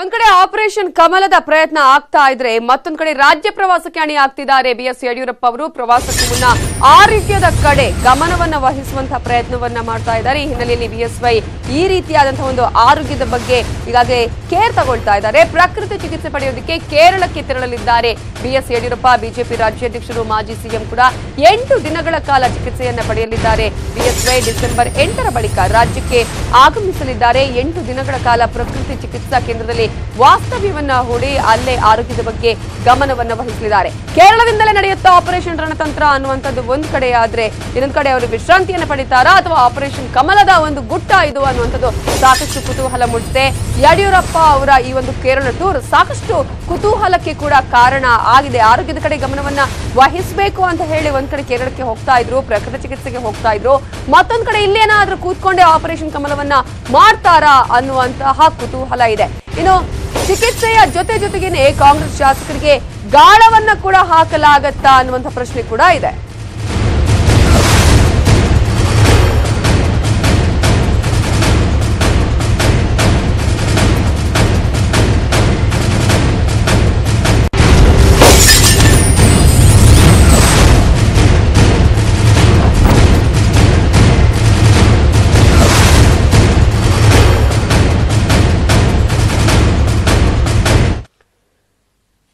ಒಂದ್ ಕಡೆ ಆಪರೇಷನ್ ಕಮಲದ ಪ್ರಯತ್ನ ಆಗ್ತಾ ಇದ್ರೆ ಮತ್ತೊಂದ್ ಕಡೆ ರಾಜ್ಯ ಪ್ರವಾಸಕ್ಕೆ ಅಣಿ ಆಗ್ತಿದ್ದಾರೆ ಬಿಎಸ್ ಯಡಿಯೂರಪ್ಪ ಅವರು. ಪ್ರವಾಸಕ್ಕೆ ಮುನ್ನ ಆರೋಗ್ಯದ ಕಡೆ ಗಮನವನ್ನ ವಹಿಸುವಂತಹ ಪ್ರಯತ್ನವನ್ನ ಮಾಡ್ತಾ ಇದ್ದಾರೆ. ಈ ಹಿನ್ನೆಲೆಯಲ್ಲಿ ಬಿಎಸ್ವೈ ಈ ರೀತಿಯಾದಂತಹ ಒಂದು ಆರೋಗ್ಯದ ಬಗ್ಗೆ ಈಗಾಗಲೇ ಕೇರ್ ತಗೊಳ್ತಾ ಇದ್ದಾರೆ. ಪ್ರಕೃತಿ ಚಿಕಿತ್ಸೆ ಪಡೆಯೋದಕ್ಕೆ ಕೇರಳಕ್ಕೆ ತೆರಳಲಿದ್ದಾರೆ ಬಿಎಸ್ ಯಡಿಯೂರಪ್ಪ. ಬಿಜೆಪಿ ರಾಜ್ಯಾಧ್ಯಕ್ಷರು, ಮಾಜಿ ಸಿಎಂ ಕೂಡ ಎಂಟು ದಿನಗಳ ಕಾಲ ಚಿಕಿತ್ಸೆಯನ್ನ ಪಡೆಯಲಿದ್ದಾರೆ. ಬಿಎಸ್ವೈ ಡಿಸೆಂಬರ್ ಎಂಟರ ಬಳಿಕ ರಾಜ್ಯಕ್ಕೆ ಆಗಮಿಸಲಿದ್ದಾರೆ. ಎಂಟು ದಿನಗಳ ಕಾಲ ಪ್ರಕೃತಿ ಚಿಕಿತ್ಸಾ ಕೇಂದ್ರದಲ್ಲಿ ವಾಸ್ತವ್ಯವನ್ನ ಹೂಡಿ ಅಲ್ಲೇ ಆರೋಗ್ಯದ ಬಗ್ಗೆ ಗಮನವನ್ನ ವಹಿಸಲಿದ್ದಾರೆ. ಕೇರಳದಿಂದಲೇ ನಡೆಯುತ್ತಾ ಆಪರೇಷನ್ ರಣತಂತ್ರ ಅನ್ನುವಂಥದ್ದು ಒಂದು ಕಡೆ ಆದ್ರೆ ಇನ್ನೊಂದು ಕಡೆ ಅವರು ವಿಶ್ರಾಂತಿಯನ್ನು ಪಡಿತಾರಾ ಅಥವಾ ಆಪರೇಷನ್ ಕಮಲದ ಒಂದು ಗುಟ್ಟ ಇದು ಅನ್ನುವಂಥದ್ದು ಸಾಕಷ್ಟು ಕುತೂಹಲ ಮೂಡಿಸಿದೆ. ಯಡಿಯೂರಪ್ಪ ಅವರ ಈ ಒಂದು ಕೇರಳ ಟೂರ್ ಸಾಕಷ್ಟು ಕುತೂಹಲಕ್ಕೆ ಕೂಡ ಕಾರಣ ಆಗಿದೆ. ಆರೋಗ್ಯದ ಕಡೆ ಗಮನವನ್ನ ವಹಿಸಬೇಕು ಅಂತ ಹೇಳಿ ಒಂದ್ ಕಡೆ ಕೇರಳಕ್ಕೆ ಹೋಗ್ತಾ ಇದ್ರು, ಪ್ರಕೃತಿ ಚಿಕಿತ್ಸೆಗೆ ಹೋಗ್ತಾ ಇದ್ರು. ಮತ್ತೊಂದ್ ಕಡೆ ಇಲ್ಲೇನಾದ್ರೂ ಕೂತ್ಕೊಂಡೇ ಆಪರೇಷನ್ ಕಮಲವನ್ನ ಮಾಡ್ತಾರಾ ಅನ್ನುವಂತಹ ಕುತೂಹಲ ಇದೆ. ಇನ್ನು ಚಿಕಿತ್ಸೆಯ ಜೊತೆ ಜೊತೆಗೇನೆ ಕಾಂಗ್ರೆಸ್ ಶಾಸಕರಿಗೆ ಗಾಳವನ್ನ ಕೂಡ ಹಾಕಲಾಗತ್ತಾ ಅನ್ನುವಂಥ ಪ್ರಶ್ನೆ ಕೂಡ ಇದೆ.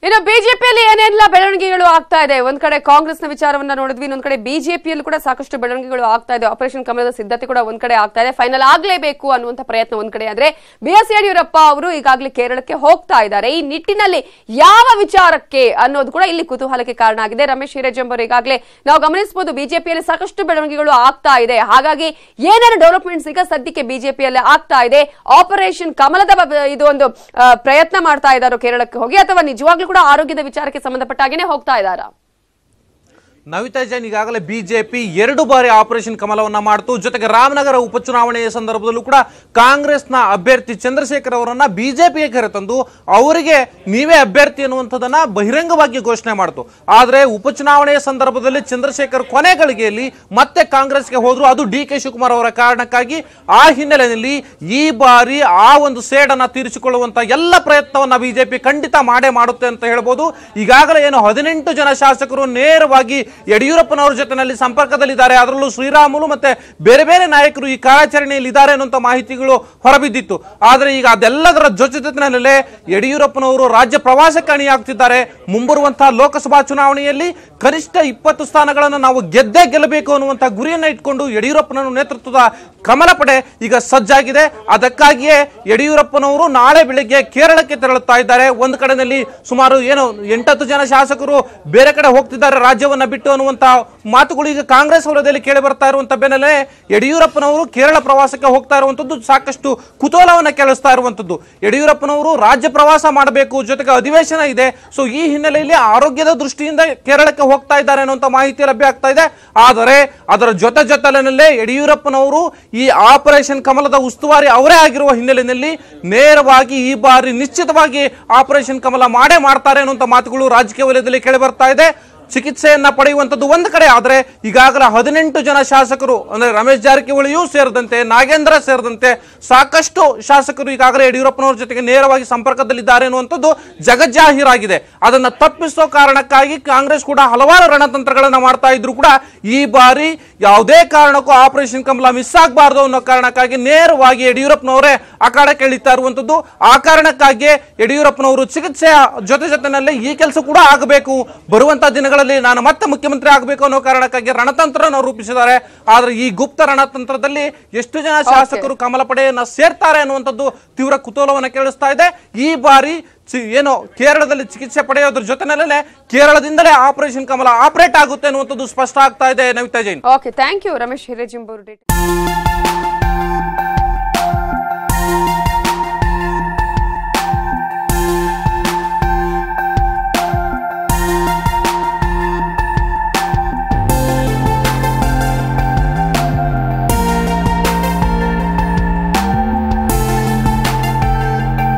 ಇನ್ನು ಬಿಜೆಪಿಯಲ್ಲಿ ಏನೆಲ್ಲ ಬೆಳವಣಿಗೆಗಳು ಆಗ್ತಾ ಇದೆ? ಒಂದ್ ಕಡೆ ಕಾಂಗ್ರೆಸ್ನ ವಿಚಾರವನ್ನ ನೋಡಿದ್ವಿ, ಇನ್ನೊಂದ್ ಕಡೆ ಬಿಜೆಪಿಯಲ್ಲೂ ಕೂಡ ಸಾಕಷ್ಟು ಬೆಳವಣಿಗೆಗಳು ಆಗ್ತಾ ಇದೆ. ಆಪರೇಷನ್ ಕಮಲದ ಸಿದ್ಧತೆ ಕೂಡ ಒಂದ್ ಕಡೆ ಆಗ್ತಾ ಇದೆ. ಫೈನಲ್ ಆಗ್ಲೇಬೇಕು ಅನ್ನುವಂತ ಪ್ರಯತ್ನ ಒಂದ್ ಕಡೆ ಆದ್ರೆ ಬಿ ಎಸ್ ಯಡಿಯೂರಪ್ಪ ಅವರು ಈಗಾಗಲೇ ಕೇರಳಕ್ಕೆ ಹೋಗ್ತಾ ಇದ್ದಾರೆ. ಈ ನಿಟ್ಟಿನಲ್ಲಿ ಯಾವ ವಿಚಾರಕ್ಕೆ ಅನ್ನೋದು ಕೂಡ ಇಲ್ಲಿ ಕುತೂಹಲಕ್ಕೆ ಕಾರಣ ಆಗಿದೆ. ರಮೇಶ್ ಹಿರೇಜಂಬರು ಈಗಾಗಲೇ ನಾವು ಗಮನಿಸಬಹುದು ಬಿಜೆಪಿಯಲ್ಲಿ ಸಾಕಷ್ಟು ಬೆಳವಣಿಗೆಗಳು ಆಗ್ತಾ ಇದೆ. ಹಾಗಾಗಿ ಏನೇನು ಡೆವಲಪ್ಮೆಂಟ್ಸ್ ಈಗ ಸದ್ಯಕ್ಕೆ ಬಿಜೆಪಿಯಲ್ಲಿ ಆಗ್ತಾ ಇದೆ? ಆಪರೇಷನ್ ಕಮಲದ ಇದು ಒಂದು ಪ್ರಯತ್ನ ಮಾಡ್ತಾ ಇದ್ದಾರೋ ಕೇರಳಕ್ಕೆ ಹೋಗಿ? ಅಥವಾ ನಿಜವಾಗ್ಲೂ ಕೂಡ ಆರೋಗ್ಯದ ವಿಚಾರಕ್ಕೆ ಸಂಬಂಧಪಟ್ಟ ಹಾಗೇನೆ ಹೋಗ್ತಾ ಇದ್ದಾರಾ? ನವಿತಾ ಜೈನ್ ಈಗಾಗಲೇ ಬಿಜೆಪಿ ಎರಡು ಬಾರಿ ಆಪರೇಷನ್ ಕಮಲವನ್ನ ಮಾಡಿತು. ಜೊತೆಗೆ ರಾಮನಗರ ಉಪಚುನಾವಣೆಯ ಸಂದರ್ಭದಲ್ಲೂ ಕೂಡ ಕಾಂಗ್ರೆಸ್ನ ಅಭ್ಯರ್ಥಿ ಚಂದ್ರಶೇಖರ್ ಅವರನ್ನ ಬಿಜೆಪಿಗೆ ಕರೆತಂದು ಅವರಿಗೆ ನೀವೇ ಅಭ್ಯರ್ಥಿ ಅನ್ನುವಂಥದ್ದನ್ನ ಬಹಿರಂಗವಾಗಿ ಘೋಷಣೆ ಮಾಡಿತು. ಆದರೆ ಉಪಚುನಾವಣೆಯ ಸಂದರ್ಭದಲ್ಲಿ ಚಂದ್ರಶೇಖರ್ ಕೊನೆ ಗಳಿಗೆಯಲ್ಲಿ ಮತ್ತೆ ಕಾಂಗ್ರೆಸ್ಗೆ ಹೋದ್ರು. ಅದು ಡಿ ಕೆ ಶಿವಕುಮಾರ್ ಅವರ ಕಾರಣಕ್ಕಾಗಿ ಆ ಹಿನ್ನೆಲೆಯಲ್ಲಿ ಈ ಬಾರಿ ಆ ಒಂದು ಸೇಡನ್ನ ತೀರಿಸಿಕೊಳ್ಳುವಂತ ಎಲ್ಲ ಪ್ರಯತ್ನವನ್ನ ಬಿಜೆಪಿ ಖಂಡಿತ ಮಾಡೇ ಮಾಡುತ್ತೆ ಅಂತ ಹೇಳ್ಬೋದು. ಈಗಾಗಲೇ ಏನು ಹದಿನೆಂಟು ಜನ ಶಾಸಕರು ನೇರವಾಗಿ ಯಡಿಯೂರಪ್ಪನವರ ಜೊತೆನಲ್ಲಿ ಸಂಪರ್ಕದಲ್ಲಿದ್ದಾರೆ. ಅದರಲ್ಲೂ ಶ್ರೀರಾಮುಲು ಮತ್ತೆ ಬೇರೆ ಬೇರೆ ನಾಯಕರು ಈ ಕಾರ್ಯಾಚರಣೆಯಲ್ಲಿ ಇದ್ದಾರೆ ಅನ್ನುವಂಥ ಮಾಹಿತಿಗಳು ಹೊರಬಿದ್ದಿತ್ತು. ಆದರೆ ಈಗ ಅದೆಲ್ಲದರ ಜೊತೆ ಜೊತೆನಲ್ಲೇ ಯಡಿಯೂರಪ್ಪನವರು ರಾಜ್ಯ ಪ್ರವಾಸಕ್ಕೆ ಅಣಿಯಾಗ್ತಿದ್ದಾರೆ ಮುಂಬರುವಂತಹ ಲೋಕಸಭಾ ಚುನಾವಣೆಯಲ್ಲಿ ಕನಿಷ್ಠ ಇಪ್ಪತ್ತು ಸ್ಥಾನಗಳನ್ನು ನಾವು ಗೆದ್ದೇ ಗೆಲ್ಲಬೇಕು ಅನ್ನುವಂಥ ಗುರಿಯನ್ನ ಇಟ್ಕೊಂಡು ಯಡಿಯೂರಪ್ಪನ ನೇತೃತ್ವದ ಕಮಲ ಪಡೆ ಈಗ ಸಜ್ಜಾಗಿದೆ. ಅದಕ್ಕಾಗಿಯೇ ಯಡಿಯೂರಪ್ಪನವರು ನಾಳೆ ಬೆಳಿಗ್ಗೆ ಕೇರಳಕ್ಕೆ ತೆರಳುತ್ತಾ ಇದ್ದಾರೆ. ಒಂದು ಕಡೆಯಲ್ಲಿ ಸುಮಾರು ಏನು ಎಂಟತ್ತು ಜನ ಶಾಸಕರು ಬೇರೆ ಕಡೆ ಹೋಗ್ತಿದ್ದಾರೆ. ರಾಜ್ಯವನ್ನ ಬಿಟ್ಟು ಅನ್ನುವಂತ ಮಾತುಗಳು ಈಗ ಕಾಂಗ್ರೆಸ್ ವಲಯದಲ್ಲಿ ಕೇಳಿ ಬರ್ತಾ ಇರುವಂತ ಬೆನ್ನಲ್ಲೇ ಯಡಿಯೂರಪ್ಪನವರು ಕೇರಳ ಪ್ರವಾಸಕ್ಕೆ ಹೋಗ್ತಾ ಇರುವಂತದ್ದು ಸಾಕಷ್ಟು ಕುತೂಹಲವನ್ನು ಕೆಳಿಸ್ತಾ ಇರುವಂತದ್ದು. ಯಡಿಯೂರಪ್ಪನವರು ರಾಜ್ಯ ಪ್ರವಾಸ ಮಾಡಬೇಕು ಜೊತೆಗೆ ಅಧಿವೇಶನ ಇದೆ. ಸೊ ಈ ಹಿನ್ನೆಲೆಯಲ್ಲಿ ಆರೋಗ್ಯದ ದೃಷ್ಟಿಯಿಂದ ಕೇರಳಕ್ಕೆ ಹೋಗ್ತಾ ಇದ್ದಾರೆ ಅನ್ನುವಂತ ಮಾಹಿತಿ ಲಭ್ಯ ಆಗ್ತಾ ಇದೆ. ಆದರೆ ಅದರ ಜೊತೆ ಜೊತೆಲಿನಲ್ಲೇ ಯಡಿಯೂರಪ್ಪನವರು ಈ ಆಪರೇಷನ್ ಕಮಲದ ಉಸ್ತುವಾರಿ ಅವರೇ ಆಗಿರುವ ಹಿನ್ನೆಲೆಯಲ್ಲಿ ನೇರವಾಗಿ ಈ ಬಾರಿ ನಿಶ್ಚಿತವಾಗಿ ಆಪರೇಷನ್ ಕಮಲ ಮಾಡೇ ಮಾಡ್ತಾರೆ ಅನ್ನುವಂಥ ಮಾತುಗಳು ರಾಜಕೀಯ ವಲಯದಲ್ಲಿ ಕೇಳಿ ಬರ್ತಾ ಇದೆ. ಚಿಕಿತ್ಸೆಯನ್ನ ಪಡೆಯುವಂತದ್ದು ಒಂದು ಕಡೆ. ಆದರೆ ಈಗಾಗಲೇ ಹದಿನೆಂಟು ಜನ ಶಾಸಕರು, ಅಂದ್ರೆ ರಮೇಶ್ ಜಾರಕಿಹೊಳಿಯೂ ಸೇರಿದಂತೆ, ನಾಗೇಂದ್ರ ಸೇರಿದಂತೆ ಸಾಕಷ್ಟು ಶಾಸಕರು ಈಗಾಗಲೇ ಯಡಿಯೂರಪ್ಪನವರ ಜೊತೆಗೆ ನೇರವಾಗಿ ಸಂಪರ್ಕದಲ್ಲಿದ್ದಾರೆ ಅನ್ನುವಂಥದ್ದು ಜಗಜ್ಜಾಹೀರಾಗಿದೆ. ಅದನ್ನು ತಪ್ಪಿಸೋ ಕಾರಣಕ್ಕಾಗಿ ಕಾಂಗ್ರೆಸ್ ಕೂಡ ಹಲವಾರು ರಣತಂತ್ರಗಳನ್ನು ಮಾಡ್ತಾ ಇದ್ರು ಕೂಡ ಈ ಬಾರಿ ಯಾವುದೇ ಕಾರಣಕ್ಕೂ ಆಪರೇಷನ್ ಕಮಲ ಮಿಸ್ ಆಗಬಾರ್ದು ಅನ್ನೋ ಕಾರಣಕ್ಕಾಗಿ ನೇರವಾಗಿ ಯಡಿಯೂರಪ್ಪನವರೇ ಅಖಾಡಕ್ಕೆ ಇಳಿತಾ ಇರುವಂಥದ್ದು. ಆ ಕಾರಣಕ್ಕಾಗಿ ಯಡಿಯೂರಪ್ಪನವರು ಚಿಕಿತ್ಸೆಯ ಜೊತೆ ಜೊತೆನಲ್ಲೇ ಈ ಕೆಲಸ ಕೂಡ ಆಗಬೇಕು. ಬರುವಂತ ದಿನಗಳಲ್ಲಿ ನಾನು ಮತ್ತೆ ಮುಖ್ಯಮಂತ್ರಿ ಆಗಬೇಕು ಅನ್ನೋ ಕಾರಣಕ್ಕಾಗಿ ರಣತಂತ್ರವನ್ನು ರೂಪಿಸಿದ್ದಾರೆ. ಆದ್ರೆ ಈ ಗುಪ್ತ ರಣತಂತ್ರದಲ್ಲಿ ಎಷ್ಟು ಜನ ಶಾಸಕರು ಕಮಲ ಪಡೆಯನ್ನ ಸೇರ್ತಾರೆ ಅನ್ನುವಂಥದ್ದು ತೀವ್ರ ಕುತೂಹಲವನ್ನು ಕೇಳಿಸ್ತಾ ಇದೆ. ಈ ಬಾರಿ ಏನು ಕೇರಳದಲ್ಲಿ ಚಿಕಿತ್ಸೆ ಪಡೆಯೋದ್ರ ಜೊತೆನಲ್ಲೇ ಕೇರಳದಿಂದಲೇ ಆಪರೇಷನ್ ಕಮಲ ಆಪರೇಟ್ ಆಗುತ್ತೆ ಅನ್ನುವಂಥದ್ದು ಸ್ಪಷ್ಟ ಆಗ್ತಾ ಇದೆ Navita Jain. Okay thank you Ramesh Hirejimburu.